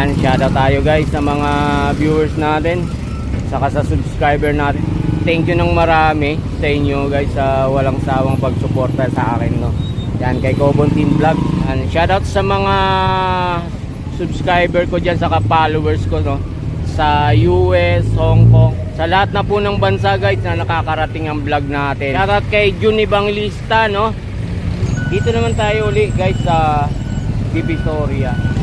Yan, shoutout tayo guys sa mga viewers natin. Saka sa subscriber natin. Thank you ng marami sa inyo guys sa walang sawang pagsuporta sa akin no. Yan kay Cobontin Vlog. Yan, shoutout sa mga subscriber ko diyan saka followers ko no sa US, Hong Kong, sa lahat na po ng bansa guys na nakakarating ang vlog natin. Shoutout kay Jun Evangelista no. Dito naman tayo uli guys sa Divisoria.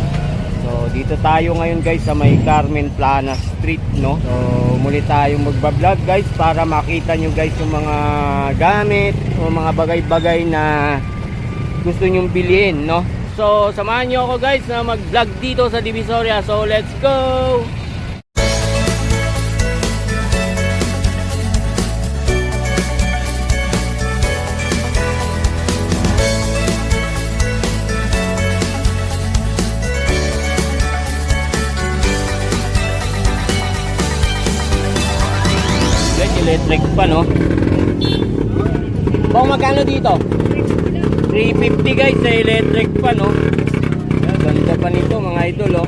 So dito tayo ngayon guys sa may Carmen Plana Street no. So muli tayong magba-vlog guys para makita nyo guys yung mga gamit o mga bagay-bagay na gusto nyong bilhin no. So samahan nyo ako guys na mag-vlog dito sa Divisoria. So let's go! Electric pa no. Bang magkano dito? 350 guys sa electric pa no. Ganda pa nito mga idol oh.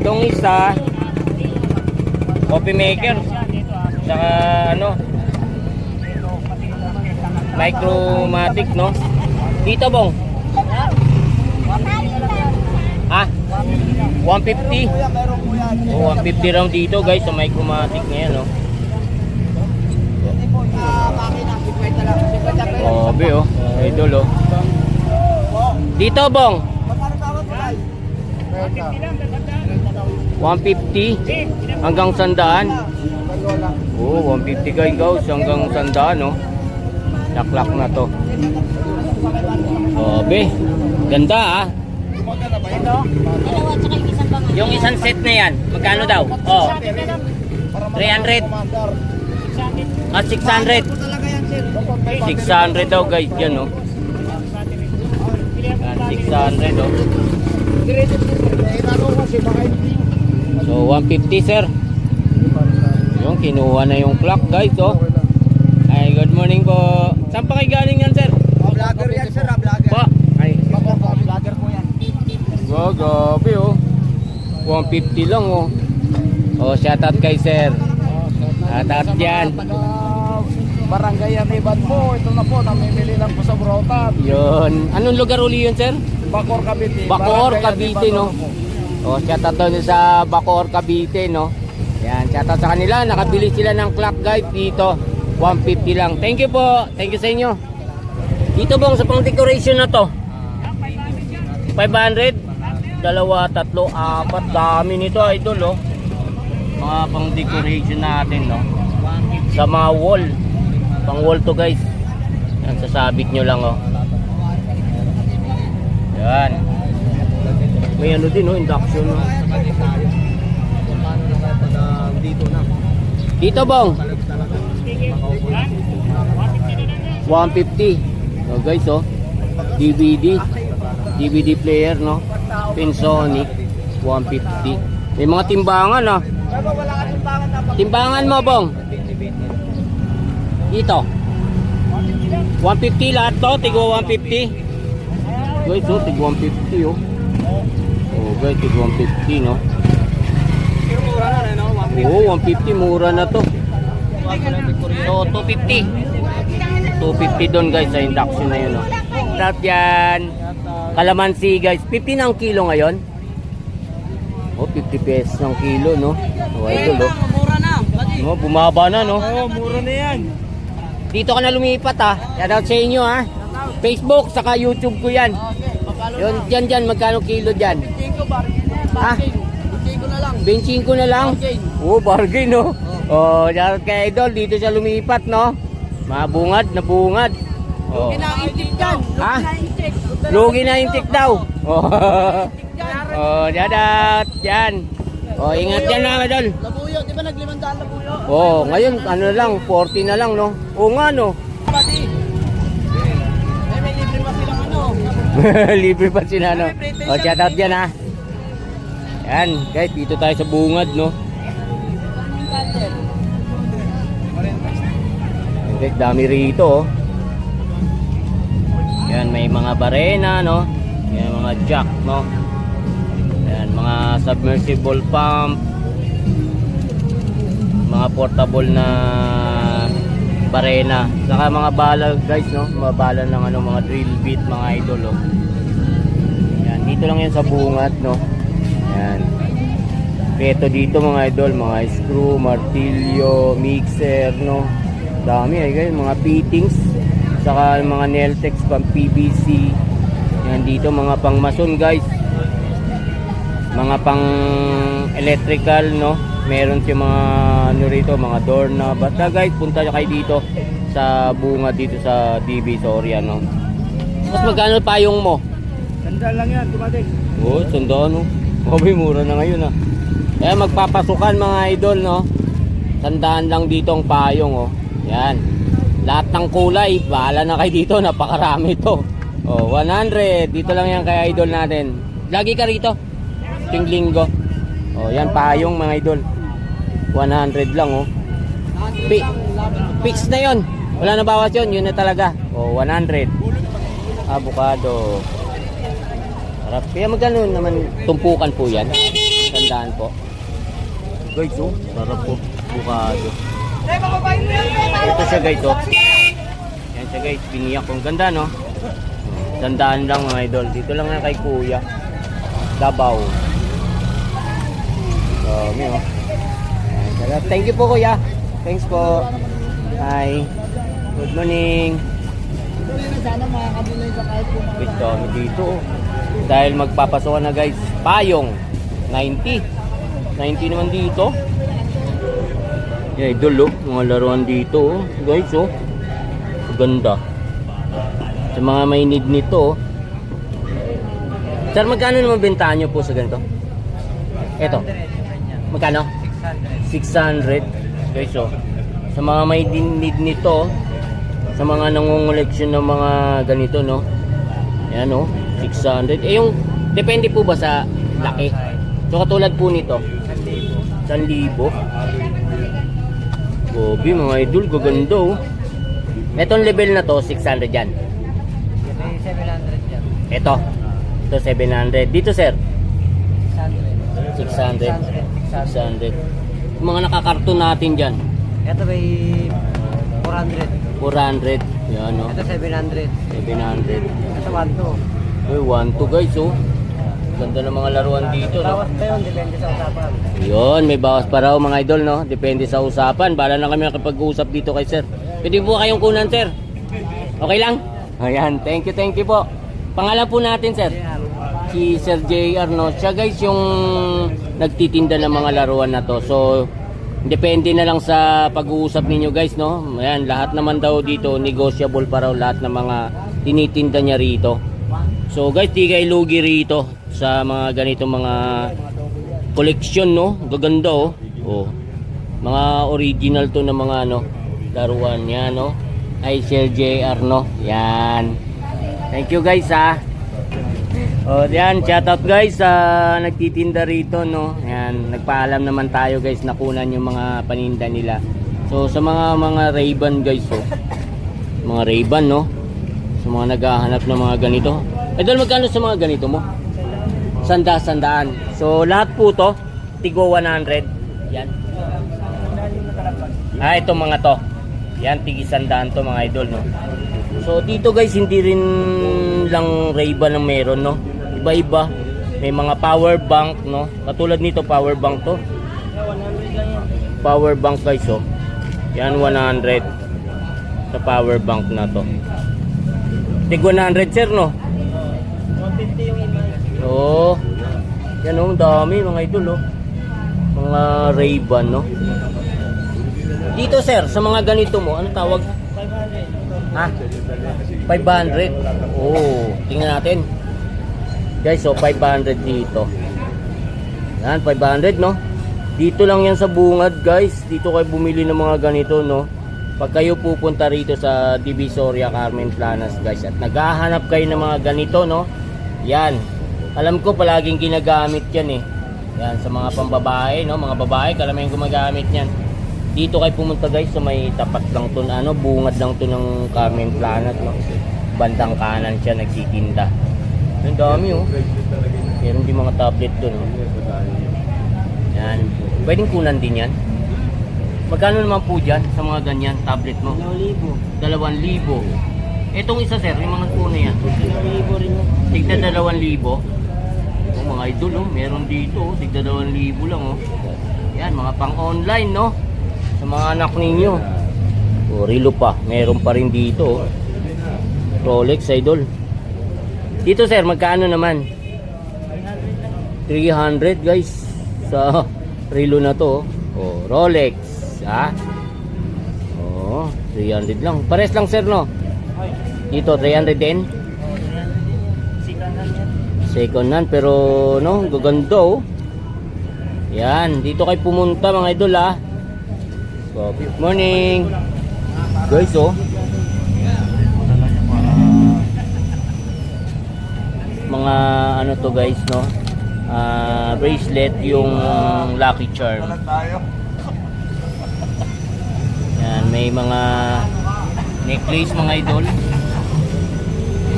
Itong isa coffee maker. Saka ano Micromatic no. Dito bong. Ha? 150? Oh, 150 round dito guys sa Micromatic na yan oh. Grabe oh, idol oh. Dito bong. 150 hanggang sandaan. Oh, 150 guys guys hanggang sandaan oh. Laklak na to. Grabe. Ganda ah. Yung isang set na yan, magkano daw? Oh, 300. Ah, 600. 600 daw guys yan oh. Yan, 600 oh. So 150 sir. Yung kinuha na yung clock guys oh. Ay, good morning po. Saan pa kayo galing yan sir? Vlogger yan sir, ah, vlogger. Pa. Ay, Vlogger po yan. oh, gabi oh. 150 lang oh. Oh, shout out kay sir. Shout out dyan. Barangay Aniban po, ito na po, namimili lang po sa Brotan. Yun. Anong lugar uli yun sir? Bacor, Cavite. Bacoor, Barangay Cavite, Aniban no? po. Oh, shout out doon sa Bacoor, Cavite, no? Yan, shout out sa kanila. Nakabili sila ng clock guide dito. 150 lang. Thank you po. Thank you sa inyo. Dito bang sa pang decoration na to? 500? Dalawa, tatlo, apat. Dami nito, idol, oh. Mga pang decoration natin, no? Sa mga wall. Pang wall to, guys. Yan, sasabit nyo lang, oh. Yan. May ano din, no? Induction, no? Dito na. Dito, bong. 150. So guys, oh. DVD. DVD player, no? Pensonic. 150. May mga timbangan, ah. Timbangan mo, bong. Dito. 150 lahat to. Tigo 150. Guys, oh. Tigo 150, oh. Oh, guys. Tigo 150, no? Pero mura na no? Oo, 150 mura na to. So, 250. 250 doon guys sa induction na yun. Oh. Lahat yan. Kalamansi guys. 50 na ang kilo ngayon. Oh, 50 pesos ng kilo, no? Oh, idol, oh. Mura na. No, bumaba na, no? Oo, mura na yan. Dito ka na lumipat, ha? Shout out sa inyo, ha? Facebook, saka YouTube ko yan. Yun, dyan, dyan. Magkano kilo dyan? Cinco bar. Ah? Cinco na lang. 25 na lang. Bargain. Oo, bargain, no? Oh, shout out kay Idol. Dito siya lumipat, no? Mabungad, nabungad. Oh. Kinaintik yan. Ha? Kinaintik. Lugi na yung tick daw. Oh. oh. Yan. Oh, ingat yan na, Idol. Labuyo, di ba naglimandaan labuyo? Oh, ngayon, ano na lang, 40 na lang, no? Oo nga, no? Pati. Eh, may libre pa silang ano. Libre pa sila, no? Oh, shout out yan, ha? Yan, guys, dito tayo sa bungad, no? Guys, dami rito, oh. Yan, may mga barena, no? Yan, mga jack, no? Yan, mga submersible pump, mga portable na barena, saka mga bala guys, no? Mga bala ng ano, mga drill bit, mga idol, oh. Yan, dito lang yan sa bungat, no? Yan. Peto dito mga idol, mga screw, martilyo, mixer, no? Dami ay guys, mga fittings, saka mga techs pang PVC. Yan dito mga pang mason guys. Mga pang electrical, no? Meron siya mga ano rito, mga door na. Basta guys, punta kayo dito sa bunga dito sa DB Soria, no? Mas magkano payong mo? Sandal lang yan, tumating. Oo, oh, sandaan no. Mabi, mura na ngayon ah. Kaya magpapasukan mga idol no. Sandaan lang dito ang payong oh. Yan. Lahat ng kulay, bahala na kayo dito, napakarami to. Oh, 100. Dito lang yan kay idol natin. Lagi ka rito. Ting linggo. Oh, yan payong mga idol. 100 lang oh. Pi fix na yon. Wala na bawas yon, yun na talaga. Oh, 100. Avocado. Sarap. Kaya magkano naman tumpukan po yan? Tandaan po. Guys, oh. Sarap po. Bukado. Ito siya guys, oh. Yan siya guys. Biniyak kong ganda, no? Tandaan lang mga idol. Dito lang na kay kuya. Dabaw. Dami, oh. Sarap. Thank you po kuya. Thanks po. Hi. Good morning. Sana makakabulay sa kahit kung Wait, dami dito. oh. Dahil magpapasokan na guys, payong 90. 90 naman dito. Yeah, idol oh, mga laruan dito oh. Guys oh. Ganda. Sa mga may need nito oh. Sir, magkano naman bentahan nyo po sa ganito? Ito. Magkano? 600. Guys oh. Sa mga may need nito, sa mga nangungoleksyon ng mga ganito, no? Ayan, no? 600. Eh, yung, depende po ba sa laki? So, katulad po nito, 1,000. Gobi, mga idol, gaganda, oh. Etong level na to, 600 yan. May 700 yan. Ito, ito 700. Dito, sir, 600. 600. 600. Yung mga nakakarton natin dyan, Ito may 400. 400. Yan, no? Ito 700. 700. Ito 1 Uy, 1 to guys, oh. Ganda ng mga laruan dito, no? Bawas pa yun, depende sa usapan. Yun, may bawas pa raw mga idol, no? Depende sa usapan. Bala na kami nakipag-usap dito kay sir. Pwede po kayong kunan, sir. Okay lang? Ayan, thank you, thank you po. Pangalan po natin, sir. Si Sir JR, no? Siya guys yung nagtitinda ng mga laruan na to. So, depende na lang sa pag-uusap ninyo guys, no? Ayan, lahat naman daw dito, negotiable pa raw lahat ng mga tinitinda niya rito. So guys, di kayo lugi rito sa mga ganito mga collection, no? Gaganda, oh. oh. Mga original to na mga ano, laruan yan, no? Aisel JR, no? Yan. Thank you guys, ha. Oh, yan, shout out guys sa nagtitinda rito, no. Yan, nagpaalam naman tayo guys na kunan yung mga paninda nila. So sa mga mga Ray-Ban guys, oh. Mga Ray-Ban, no. Sa mga naghahanap ng mga ganito. Idol, magkano sa mga ganito mo? Sanda, sandaan. So lahat po to, tigo 100. Yan. Ah, itong mga to. Yan, tigi sandaan to mga idol, no. So dito guys, hindi rin lang Ray-Ban ang meron, no. Iba-iba. May mga power bank, no. Katulad nito, power bank to. Power bank guys, oh. Yan, 100. Sa power bank na to. Tig 100, sir, no. 150 yung iba. Oo. Yan, oh, dami mga idol, oh. Mga Ray-Ban, no. Dito, sir, sa mga ganito mo, ano tawag? 500. Ha? 500. Oh, tingnan natin. Guys, so 500 dito. Yan, 500, no? Dito lang yan sa bungad, guys. Dito kayo bumili ng mga ganito, no? Pag kayo pupunta rito sa Divisoria Carmen Planas, guys, at naghahanap kayo ng mga ganito, no? Yan. Alam ko palaging ginagamit yan, eh. Yan, sa mga pambabae, no? Mga babae, karamihan gumagamit yan. Dito kayo pumunta, guys, sa may tapat lang to, ano, bungad lang to ng Carmen Planas, no? Bandang kanan siya nagtitinda. Ang dami, oh. Meron din mga tablet doon. Oh. Yan. Pwedeng kunan din yan. Magkano naman po dyan sa mga ganyan tablet mo? 2,000. 2,000. Itong isa sir, yung mga kuna yan. 2,000 rin. Tigda 2,000. Oh, mga idol, oh. meron dito. Oh. Tigda 2,000 lang. Oh. Yan, mga pang online, no? Sa mga anak ninyo. O, Rilo pa. Meron pa rin dito. oh. Rolex, idol. Dito sir, magkano naman? 300 guys sa relo na to. Oh, Rolex, ha? Oh, 300 lang. Pares lang sir, no? Dito 300 din. Second hand pero no, gaganda oh. Yan, dito kayo pumunta mga idol ha. So, good morning. Guys oh. Mga ano to guys no. Ah, bracelet yung lucky charm. tayo. Yan, may mga necklace mga idol.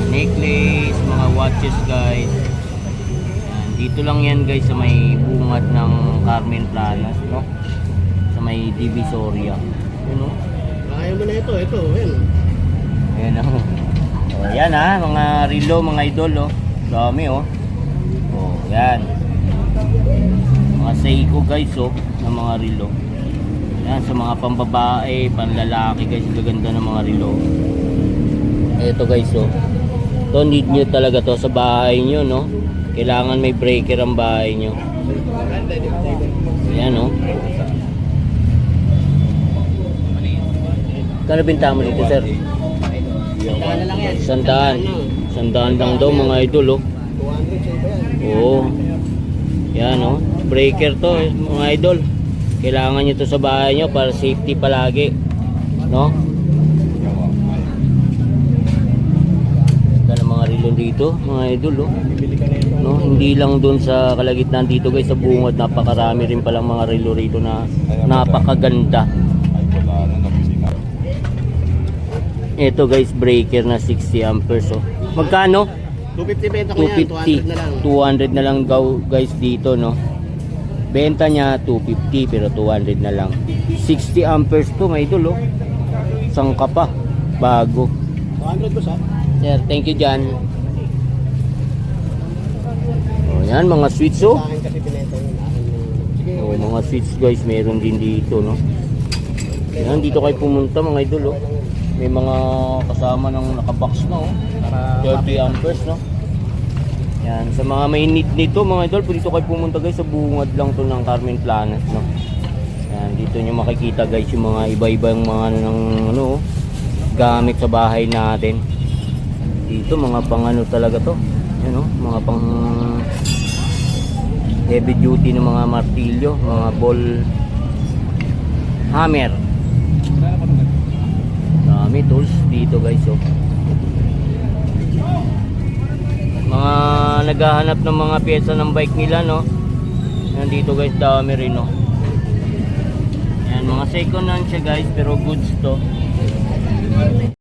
Necklace, mga watches guys. Yan, dito lang yan guys sa may bungad ng Carmen Planas, no? Sa may Divisoria. Yun, no? Kaya mo na ito, ito, yan. Ayan oh. Oh, yan ha, mga relo, mga idol oh. Dami oh. Oh, yan. Mga Seiko guys oh, ng mga relo. Yan sa mga pambabae, panlalaki guys, gaganda ng mga relo. Ito guys oh. To need nyo talaga to sa bahay nyo no. Kailangan may breaker ang bahay nyo. Yan oh. Kano binta mo dito sir? Sandaan na lang yan. Sandaan. Sandaan lang daw mga idol oh. 200 sa iba yan. Oo. Yan oh. Breaker to eh, mga idol. Kailangan nyo to sa bahay nyo para safety palagi. No? Ganda ng mga rilon dito, mga idol oh. No, hindi lang doon sa kalagitnaan dito guys sa bungod, napakarami rin palang mga relo rito na napakaganda. Ito guys, breaker na 60 amperes oh. Magkano? 250 benta ko yan, 200 na lang. 200 na lang daw guys dito no. Benta niya 250 pero 200 na lang. 60 amperes to may idol oh. Sangka pa. Bago. 200 ko sa? Sir, thank you Jan. Oh, yan mga sweets oh. Sige, Oh, mga sweets guys, meron din dito, no? Yan, dito kayo pumunta mga idol, oh. May mga kasama ng nakabox na, oh. Para 30 amperes, no? Yan, sa mga may need nito, mga idol, dito kayo pumunta guys, sa bungad lang to ng Carmen Planet, no? Yan, dito nyo makikita guys yung mga iba-ibang mga ano ng ano, oh, gamit sa bahay natin. Dito, mga pang ano talaga to. Yan, oh, mga pang heavy duty ng mga martilyo, mga ball hammer. Dami tools dito guys oh. Mga naghahanap ng mga pyesa ng bike nila no. Nandito guys dami rin no. Yan mga second hand siya guys pero goods to.